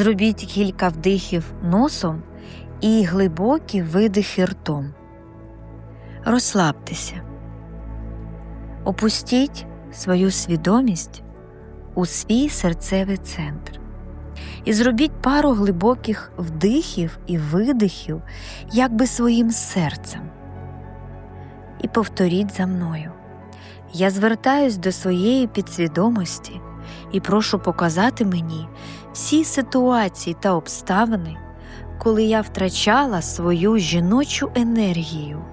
Зробіть кілька вдихів носом і глибокі видихи ртом. Розслабтеся. Опустіть свою свідомість у свій серцевий центр. І зробіть пару глибоких вдихів і видихів, якби своїм серцем. І повторіть за мною. Я звертаюсь до своєї підсвідомості і прошу показати мені всі ситуації та обставини, коли я втрачала свою жіночу енергію.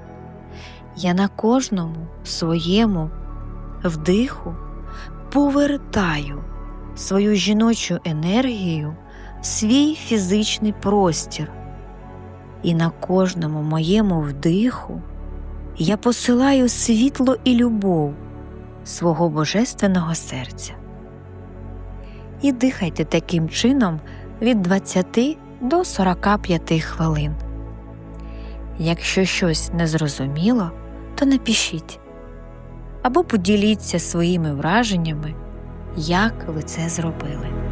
Я на кожному своєму вдиху повертаю свою жіночу енергію в свій фізичний простір. І на кожному моєму вдиху я посилаю світло і любов свого божественного серця. І дихайте таким чином від 20 до 45 хвилин. Якщо щось незрозуміло, то напишіть або поділіться своїми враженнями, як ви це зробили.